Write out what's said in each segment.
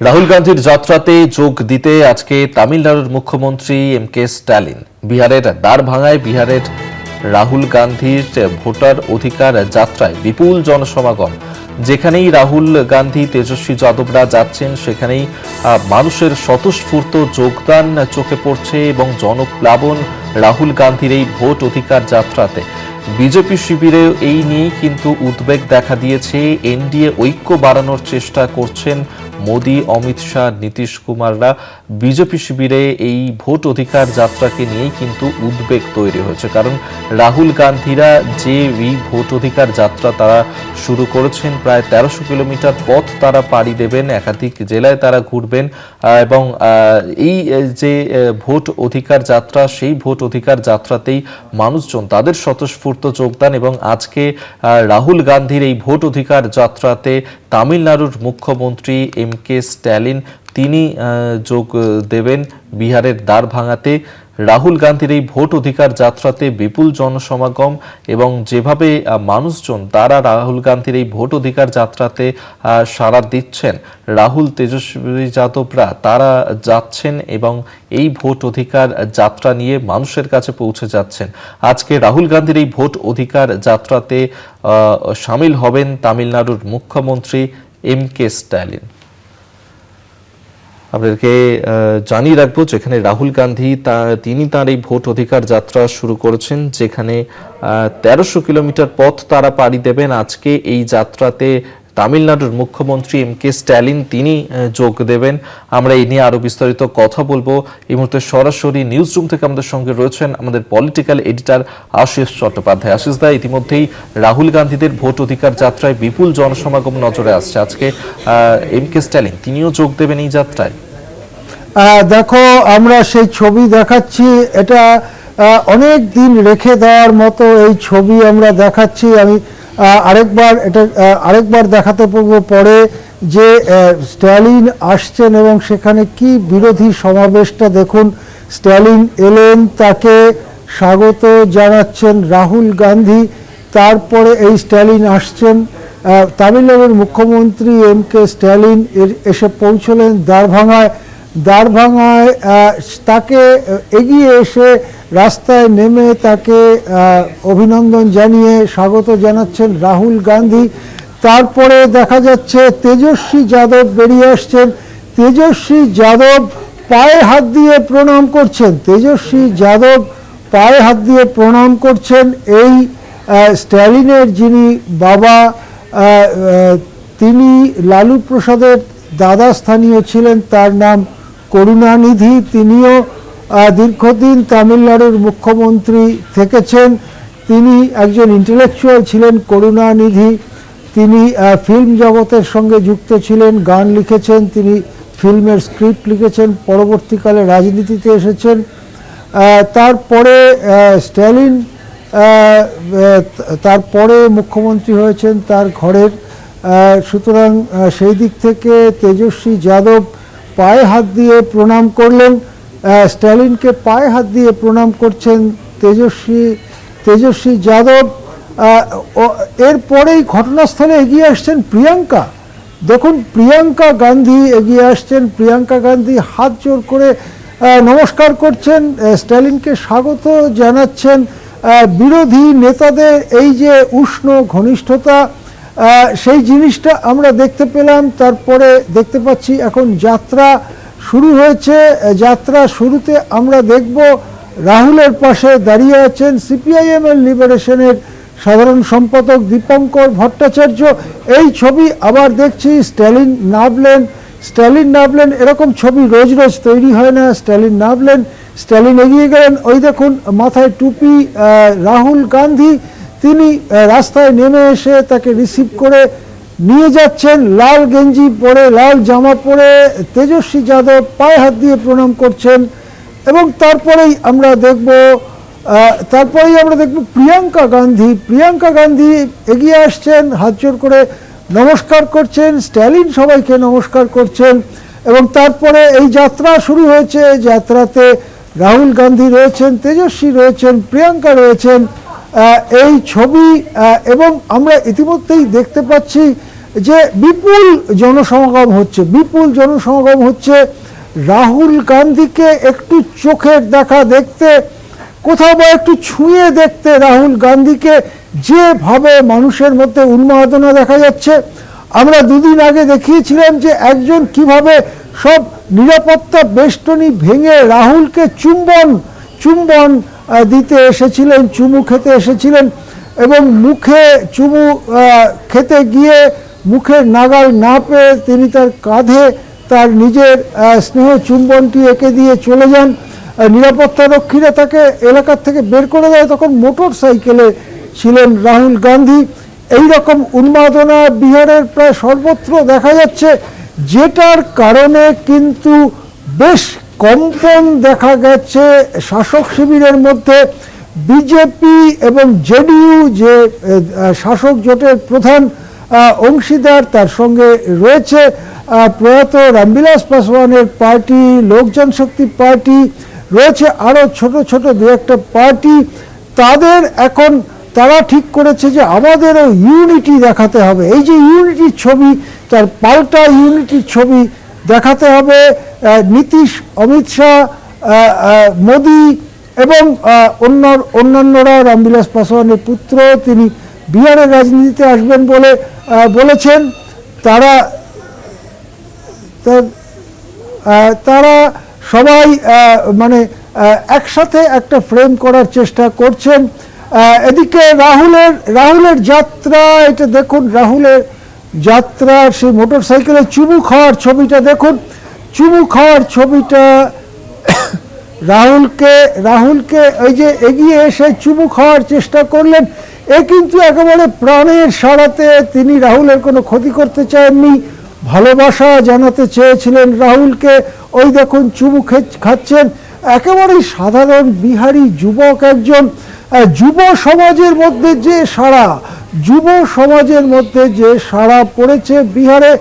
রাহুল গান্ধীর যাত্রাতে যোগ দিতে আজকে তামিলনাড়ুর মুখ্যমন্ত্রী এম কে স্ট্যালিন। বিহারের দ্বার ভাঙায় বিহারের রাহুল গান্ধীর ভোটার অধিকার যাত্রায় বিপুল জনসমাগম। যেখানেই রাহুল গান্ধী, তেজস্বী যাদবরা যাচ্ছেন, সেখানেই মানুষের স্বতঃস্ফূর্ত যোগদান চোখে পড়ছে এবং জনপ্লাবন রাহুল গান্ধীর এই ভোট অধিকার যাত্রাতে। বিজেপি শিবিরে এই নিয়েই কিন্তু উদ্বেগ দেখা দিয়েছে। এনডিএ ঐক্য বাড়ানোর চেষ্টা করছেন মোদি, অমিত শাহ, নীতিশ কুমাররা বিজেপি শিবিরে এই ভোট অধিকার যাত্রাকে নিয়েই কিন্তু উদ্বেগ তৈরি হয়েছে। কারণ রাহুল গান্ধীরা যে এই ভোট অধিকার যাত্রা তারা শুরু করেছেন, প্রায় তেরোশো কিলোমিটার পথ তারা পাড়ি দেবেন, একাধিক জেলায় তারা ঘুরবেন এবং এই যে ভোট অধিকার যাত্রা, সেই ভোট অধিকার যাত্রাতেই মানুষজন তাদের স্বতঃস্ফূর্ত যোগদান এবং আজকে রাহুল গান্ধীর এই ভোট অধিকার যাত্রাতে তামিলনাড়ুর মুখ্যমন্ত্রী এম কে স্ট্যালিন তিনি যোগ দেবেন বিহারের দ্বার ভাঙাতে। রাহুল গান্ধীর এই ভোট অধিকার যাত্রাতে বিপুল জনসমাগম এবং যেভাবে মানুষজন, তারা রাহুল গান্ধীর এই ভোট অধিকার যাত্রাতে সাড়া দিচ্ছেন, রাহুল তেজস্বী যাদবরা, তারা যাচ্ছেন এবং এই ভোট অধিকার যাত্রা নিয়ে মানুষের কাছে পৌঁছে যাচ্ছেন। আজকে রাহুল গান্ধীর এই ভোট অধিকার যাত্রাতে সামিল হবেন তামিলনাড়ুর মুখ্যমন্ত্রী এম কে স্ট্যালিন। আপনাদেরকে জানিয়ে রাখব যেখানে রাহুল গান্ধী তা, তিনি তার এই ভোট অধিকার যাত্রা শুরু করেছেন, যেখানে তেরোশো কিলোমিটার পথ তারা পাড়ি দেবেন আজকে এই যাত্রাতে তামিলনাড়ুর মুখ্যমন্ত্রী এম কে স্ট্যালিন, তিনি যোগ দেবেন। আমরা এই নিয়ে আরও বিস্তারিত কথা বলব। এই মুহূর্তে সরাসরি নিউজ রুম থেকে আমাদের সঙ্গে রয়েছেন আমাদের পলিটিক্যাল এডিটার আশিস চট্টোপাধ্যায়। আশিস দা, ইতিমধ্যেই রাহুল গান্ধীদের ভোট অধিকার যাত্রায় বিপুল জনসমাগম নজরে আসছে। আজকে এম কে স্ট্যালিন, তিনিও যোগ দেবেন এই যাত্রায়। দেখো, আমরা সেই ছবি দেখাচ্ছি। এটা অনেক দিন রেখে দেওয়ার মতো এই ছবি আমরা দেখাচ্ছি। আমি আরেকবার এটা আরেকবার দেখাতে পারব পরে যে স্ট্যালিন আসছেন এবং সেখানে কি বিরোধী সমাবেশটা দেখুন। স্ট্যালিন এলেন, তাকে স্বাগত জানাচ্ছেন রাহুল গান্ধী, তারপরে এই স্ট্যালিন আসছেন। তামিলনাড়ুর মুখ্যমন্ত্রী এম কে স্ট্যালিন এসে পৌঁছলেন দ্বারভাঙায়। দ্বারভাঙায় তাকে এগিয়ে এসে রাস্তায় নেমে তাকে অভিনন্দন জানিয়ে স্বাগত জানাচ্ছেন রাহুল গান্ধী। তারপরে দেখা যাচ্ছে তেজস্বী যাদব বেরিয়ে আসছেন। তেজস্বী যাদব পায়ে হাত দিয়ে প্রণাম করছেন। তেজস্বী যাদব পায়ে হাত দিয়ে প্রণাম করছেন। এই স্ট্যালিনের যিনি বাবা তিনি লালু প্রসাদের দাদা স্থানীয় ছিলেন, তার নাম করুণানিধি তিনিও দীর্ঘদিন তামিলনাড়ুর মুখ্যমন্ত্রী থেকেছেন। তিনি একজন ইন্টেলেকচুয়াল ছিলেন, করুণানিধি। তিনি ফিল্ম জগতের সঙ্গে যুক্ত ছিলেন, গান লিখেছেন, তিনি ফিল্মের স্ক্রিপ্ট লিখেছেন, পরবর্তীকালে রাজনীতিতে এসেছেন। তারপরে স্ট্যালিন তারপরে মুখ্যমন্ত্রী হয়েছেন তার ঘরের। সুতরাং সেই দিক থেকে তেজস্বী যাদব পায়ে হাত দিয়ে প্রণাম করলেন স্ট্যালিনকে পায়ে হাত দিয়ে প্রণাম করছেন তেজস্বী তেজস্বী যাদব। এরপরেই ঘটনাস্থলে এগিয়ে আসছেন প্রিয়াঙ্কা। দেখুন, প্রিয়াঙ্কা গান্ধী এগিয়ে আসছেন। প্রিয়াঙ্কা গান্ধী হাত জোর করে নমস্কার করছেন স্ট্যালিনকে স্বাগত জানাচ্ছেন। বিরোধী নেতাদের এই যে উষ্ণ ঘনিষ্ঠতা সেই জিনিসটা আমরা দেখতে পেলাম, তারপরে দেখতে পাচ্ছি এখন যাত্রা শুরু হয়েছে। যাত্রা শুরুতে আমরা দেখব রাহুলের পাশে দাঁড়িয়ে আছেন সিপিআইএম এর লিবারেশনের সাধারণ সম্পাদক দীপঙ্কর ভট্টাচার্য। এই ছবি আবার দেখছি স্ট্যালিন নামলেন স্ট্যালিন নামলেন এরকম ছবি রোজ রোজ তৈরি হয় না। স্ট্যালিন নামলেন স্ট্যালিন এগিয়ে গেলেন। ওই দেখুন, মাথায় টুপি রাহুল গান্ধী তিনি রাস্তায় নেমে এসে তাকে রিসিভ করে নিয়ে যাচ্ছেন, লাল গেঞ্জি পরে, লাল জামা পরে, তেজস্বী যাদব পায়ে হাত দিয়ে প্রণাম করছেন এবং তারপরেই আমরা দেখব তারপরেই আমরা দেখব প্রিয়াঙ্কা গান্ধী। প্রিয়াঙ্কা গান্ধী এগিয়ে আসছেন, হাত জোর করে নমস্কার করছেন, স্ট্যালিন সবাইকে নমস্কার করছেন এবং তারপরে এই যাত্রা শুরু হয়েছে। যাত্রাতে রাহুল গান্ধী রয়েছেন, তেজস্বী রয়েছেন, প্রিয়াঙ্কা রয়েছেন। এই ছবি এবং আমরা ইতিমধ্যেই দেখতে পাচ্ছি যে বিপুল জনসমাগম হচ্ছে। বিপুল জনসমাগম হচ্ছে রাহুল গান্ধীকে একটু চোখের দেখা দেখতে, কোথাও বা একটু ছুঁয়ে দেখতে রাহুল গান্ধীকে যেভাবে মানুষের মধ্যে উন্মাদনা দেখা যাচ্ছে। আমরা দুদিন আগে দেখিয়েছিলাম যে একজন কীভাবে সব নিরাপত্তা বেষ্টনী ভেঙে রাহুলকে চুম্বন চুম্বন দিতে এসেছিলেন চুমু খেতে এসেছিলেন এবং মুখে চুমু খেতে গিয়ে মুখে নাগাল না পেয়ে তিনি তার কাঁধে তার নিজের স্নেহ চুম্বনটি এঁকে দিয়ে চলে যান। আহ, নিরাপত্তা রক্ষীরা তাকে এলাকার থেকে বের করে দেয়। তখন মোটর সাইকেলে ছিলেন রাহুল গান্ধী। এই রকম উন্মাদনা বিহারের প্রায় সর্বত্র দেখা যাচ্ছে যেটার কারণে কিন্তু বেশ কম্পন দেখা গেছে শাসক শিবিরের মধ্যে। বিজেপি এবং জেডিইউ যে শাসক জোটের প্রধান অংশীদার তার সঙ্গে রয়েছে। প্রয়াত রামবিলাস পাসওয়ানের পার্টি লোক জনশক্তি পার্টি, রয়েছে আরও ছোট ছোট দু একটা পার্টি। তাদের এখন তারা ঠিক করেছে যে আমাদেরও ইউনিটি দেখাতে হবে। এই যে ইউনিটির ছবি, তার পাল্টা ইউনিটির ছবি দেখাতে হবে নীতিশ অমিত শাহ মোদি এবং অন্য, অন্যান্যরা, রামবিলাস পাসওয়ানের পুত্র, তিনি বিহারের রাজনীতিতে আসবেন বলে বলেছেন। তারা তারা সবাই মানে একসাথে একটা ফ্রেম করার চেষ্টা করছেন। এদিকে রাহুলের রাহুলের যাত্রা, এটা দেখুন, রাহুলের যাত্রার সেই মোটর সাইকেলে চুমু খাওয়ার ছবিটা দেখুন। চুমু খাওয়ার ছবিটা রাহুলকে রাহুলকে ওই যে এগিয়ে এসে চুমু খাওয়ার চেষ্টা করলেন, এ কিন্তু একেবারে প্রাণের সাড়াতে তিনি রাহুলের কোনো ক্ষতি করতে চাননি। ভালোবাসা জানাতে চেয়েছিলেন রাহুলকে। ওই দেখুন চুমু খাচ্ছেন একেবারেই সাধারণ বিহারি যুবক একজন। যুব সমাজের মধ্যে যে সাড়া যুব সমাজের মধ্যে যে সাড়া পড়েছে বিহারে,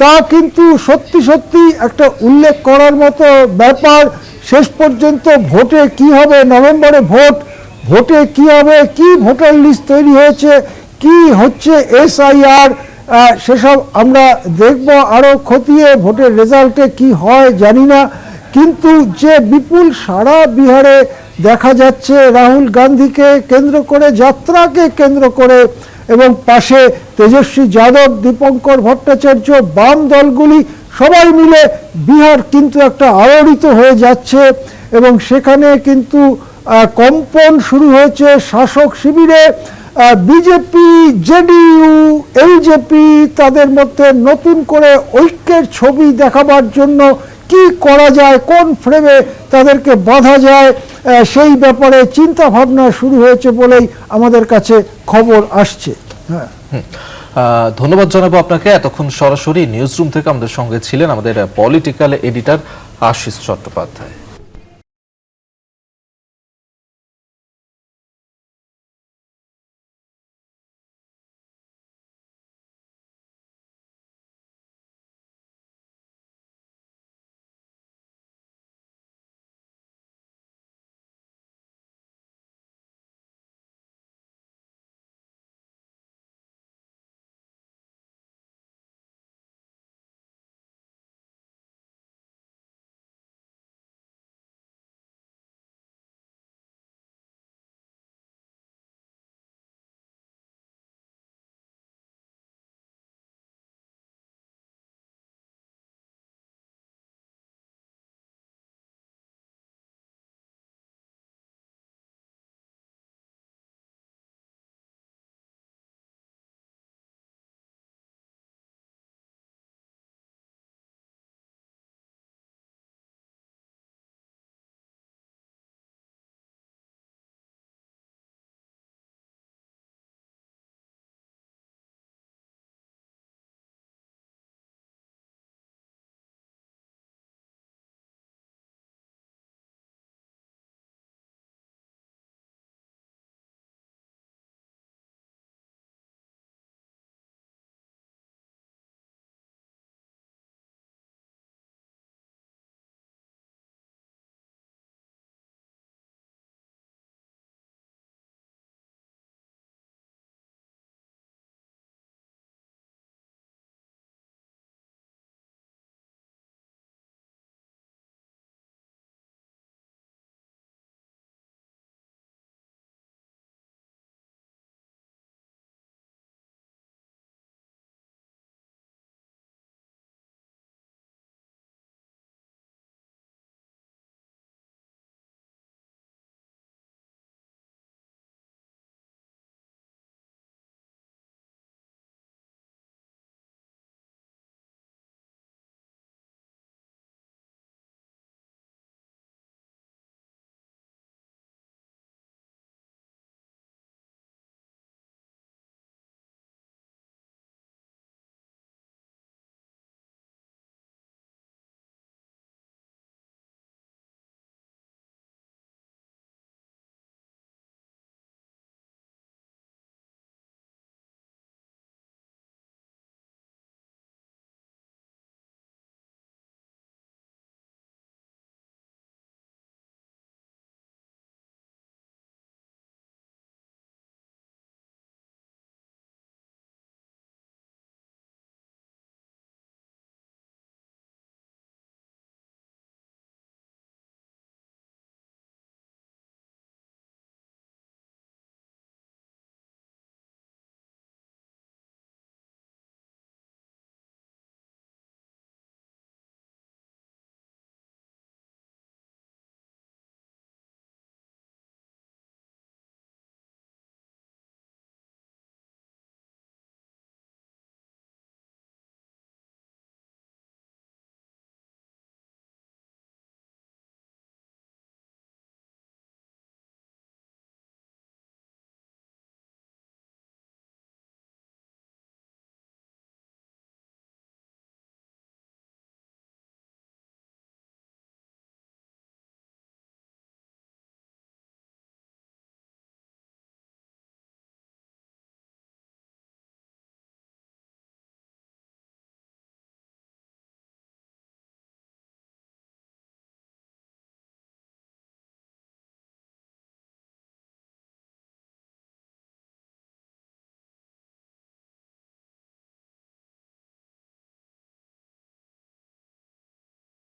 তা কিন্তু সত্যি সত্যি একটা উল্লেখ করার মতো ব্যাপার। শেষ পর্যন্ত ভোটে কি হবে? নভেম্বরে ভোট। ভোটে কি হবে? কি ভোটার লিস্ট তৈরি হয়েছে? কি হচ্ছে এসআইআর? সেসব আমরা দেখব। আরও খতিয়ে ভোটের রেজাল্টে কি হয় জানি না। কিন্তু যে বিপুল সারা বিহারে দেখা যাচ্ছে, রাহুল গান্ধীকে কেন্দ্র করে, যাত্রাকে কেন্দ্র করে এবং পাশে তেজস্বী যাদব, দীপঙ্কর ভট্টাচার্য, বাম দলগুলি সবাই মিলে বিহার কিন্তু একটা আলোড়িত হয়ে যাচ্ছে এবং সেখানে কিন্তু কম্পন শুরু হয়েছে শাসক শিবিরে। বিজেপি, জেডিইউ, এলজেপি তাদের মধ্যে নতুন করে ঐক্যের ছবি দেখাবার জন্য কি করা যায়, কোন ফ্রেমে তাদেরকে বাধা যায় সেই ব্যাপারে চিন্তা ভাবনা শুরু হয়েছে বলেই আমাদের কাছে খবর আসছে। হ্যাঁ। ধন্যবাদ জানাব আপনাকে। এতক্ষণ সরাসরি নিউজ রুম থেকে আমাদের সঙ্গে ছিলেন আমাদের পলিটিক্যাল এডিটর আশিস চট্টোপাধ্যায়।